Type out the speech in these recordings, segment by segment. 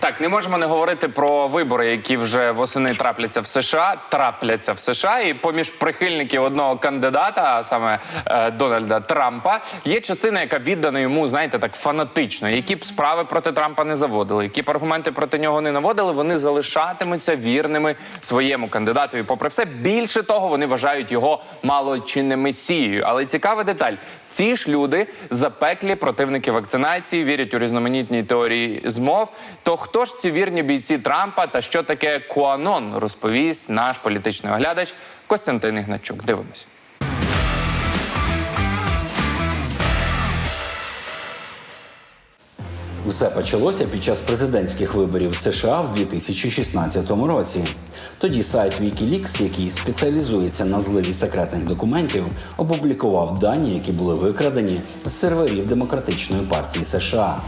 Так, не можемо не говорити про вибори, які вже восени трапляться в США, трапляться в США, і поміж прихильників одного кандидата, а саме е, Дональда Трампа, є частина, яка віддана йому, знаєте, так фанатично. Які б справи проти Трампа не заводили, які б аргументи проти нього не наводили, вони залишатимуться вірними своєму кандидату. Попри все, більше того, вони вважають його мало чи не месією. Але цікава деталь: ці ж люди запеклі противники вакцинації, вірять у різноманітні теорії змов. То хто ж ці вірні бійці Трампа та що таке Куанон, розповість наш політичний оглядач Костянтин Ігначук. Дивимось. Все почалося під час президентських виборів США в 2016 році. Тоді сайт Wikileaks, який спеціалізується на зливі секретних документів, опублікував дані, які були викрадені з серверів Демократичної партії США.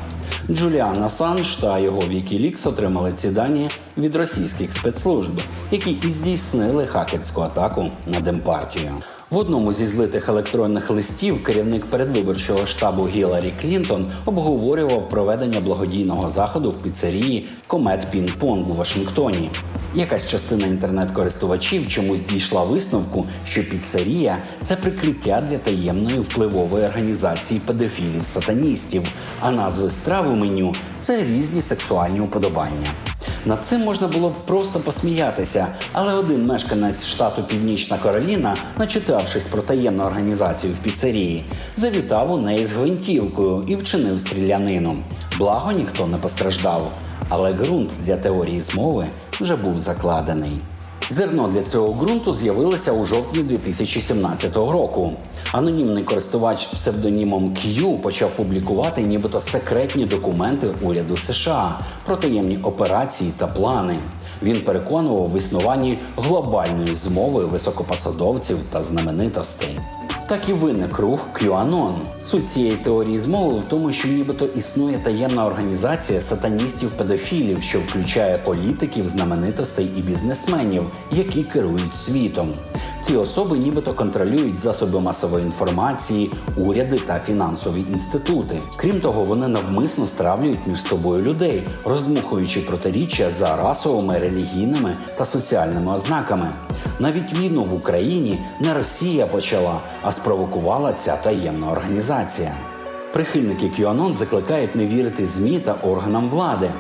Джуліан Асанж та його Wikileaks отримали ці дані від російських спецслужб, які і здійснили хакерську атаку на Демпартію. В одному зі злитих електронних листів керівник передвиборчого штабу Гіларі Клінтон обговорював проведення благодійного заходу в піцерії Комет Пінг-Понг у Вашингтоні. Якась частина інтернет-користувачів чомусь дійшла висновку, що піцерія це прикриття для таємної впливової організації педофілів-сатаністів, а назви страв у меню це різні сексуальні уподобання. Над цим можна було б просто посміятися, але один мешканець штату Північна Кароліна, начитавшись про таємну організацію в піцерії, завітав у неї з гвинтівкою і вчинив стрілянину. Благо ніхто не постраждав, але ґрунт для теорії змови вже був закладений. Зерно для цього ґрунту з'явилося у жовтні 2017 року. Анонімний користувач псевдонімом Q почав публікувати нібито секретні документи уряду США про таємні операції та плани. Він переконував в існуванні глобальної змови високопосадовців та знаменитостей. Так і виник рух QAnon. Суть цієї теорії змови в тому, що нібито існує таємна організація сатаністів-педофілів, що включає політиків, знаменитостей і бізнесменів, які керують світом. Ці особи нібито контролюють засоби масової інформації, уряди та фінансові інститути. Крім того, вони навмисно стравлюють між собою людей, роздмухуючи протиріччя за расовими, релігійними та соціальними ознаками. Навіть війну в Україні не Росія почала, а спровокувала ця таємна організація. Прихильники QAnon закликають не вірити ЗМІ та органам влади.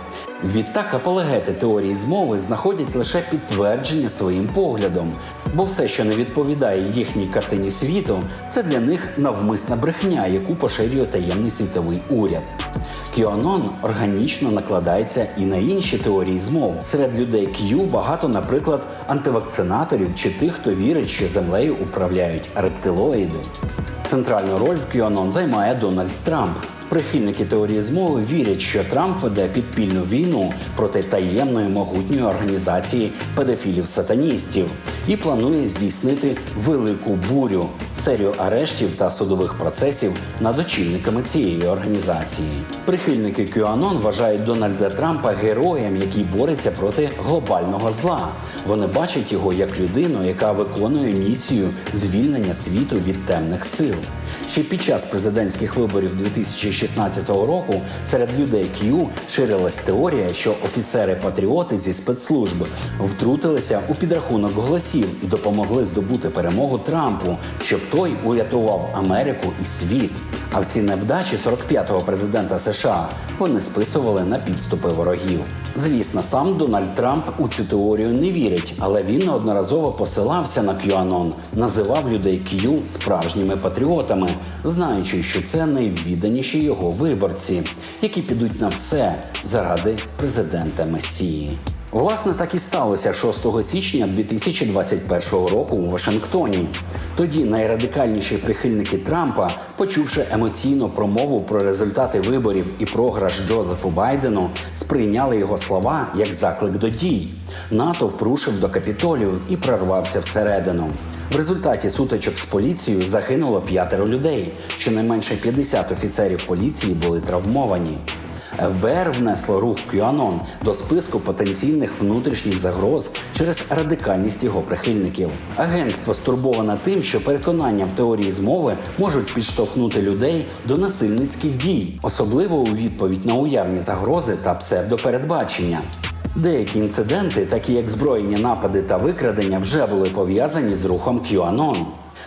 Відтак апологети теорії змови знаходять лише підтвердження своїм поглядом, бо все, що не відповідає їхній картині світу, це для них навмисна брехня, яку поширює таємний світовий уряд. QAnon органічно накладається і на інші теорії змов. Серед людей Q багато, наприклад, антивакцинаторів чи тих, хто вірить, що землею управляють рептилоїди. Центральну роль в QAnon займає Дональд Трамп. Прихильники теорії змови вірять, що Трамп веде підпільну війну проти таємної могутньої організації педофілів-сатаністів і планує здійснити велику бурю, серію арештів та судових процесів над очільниками цієї організації. Прихильники QAnon вважають Дональда Трампа героєм, який бореться проти глобального зла. Вони бачать його як людину, яка виконує місію звільнення світу від темних сил. Ще під час президентських виборів 2016 року серед людей Q ширилась теорія, що офіцери-патріоти зі спецслужб втрутилися у підрахунок голосів і допомогли здобути перемогу Трампу, щоб той урятував Америку і світ. А всі невдачі 45-го президента США вони списували на підступи ворогів. Звісно, сам Дональд Трамп у цю теорію не вірить, але він неодноразово посилався на QAnon, називав людей Q справжніми патріотами, знаючи, що це найвідданіші його виборці, які підуть на все заради президента Месії. Власне, так і сталося 6 січня 2021 року у Вашингтоні. Тоді найрадикальніші прихильники Трампа, почувши емоційну промову про результати виборів і програш Джозефу Байдену, сприйняли його слова як заклик до дій. Натовп рушив до капітолію і прорвався всередину. В результаті сутичок з поліцією загинуло п'ятеро людей. Щонайменше 50 офіцерів поліції були травмовані. ФБР внесло рух QAnon до списку потенційних внутрішніх загроз через радикальність його прихильників. Агентство стурбоване тим, що переконання в теорії змови можуть підштовхнути людей до насильницьких дій, особливо у відповідь на уявні загрози та псевдопередбачення. Деякі інциденти, такі як збройні напади та викрадення, вже були пов'язані з рухом QAnon.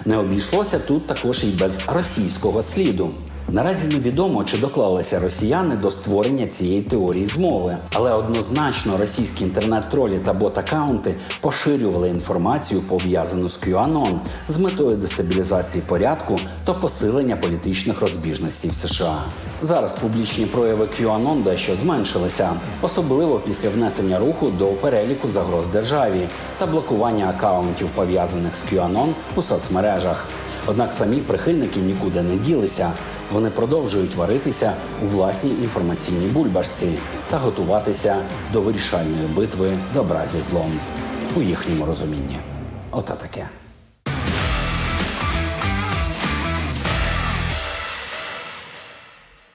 Не обійшлося тут також і без російського сліду. Наразі невідомо, чи доклалися росіяни до створення цієї теорії змови, але однозначно російські інтернет-тролі та бот-аккаунти поширювали інформацію, пов'язану з QAnon, з метою дестабілізації порядку та посилення політичних розбіжностей в США. Зараз публічні прояви QAnon дещо зменшилися, особливо після внесення руху до переліку загроз державі та блокування акаунтів пов'язаних з QAnon у соцмережах. Однак самі прихильники нікуди не ділися. Вони продовжують варитися у власній інформаційній бульбашці та готуватися до вирішальної битви добра зі злом у їхньому розумінні. Ота таке.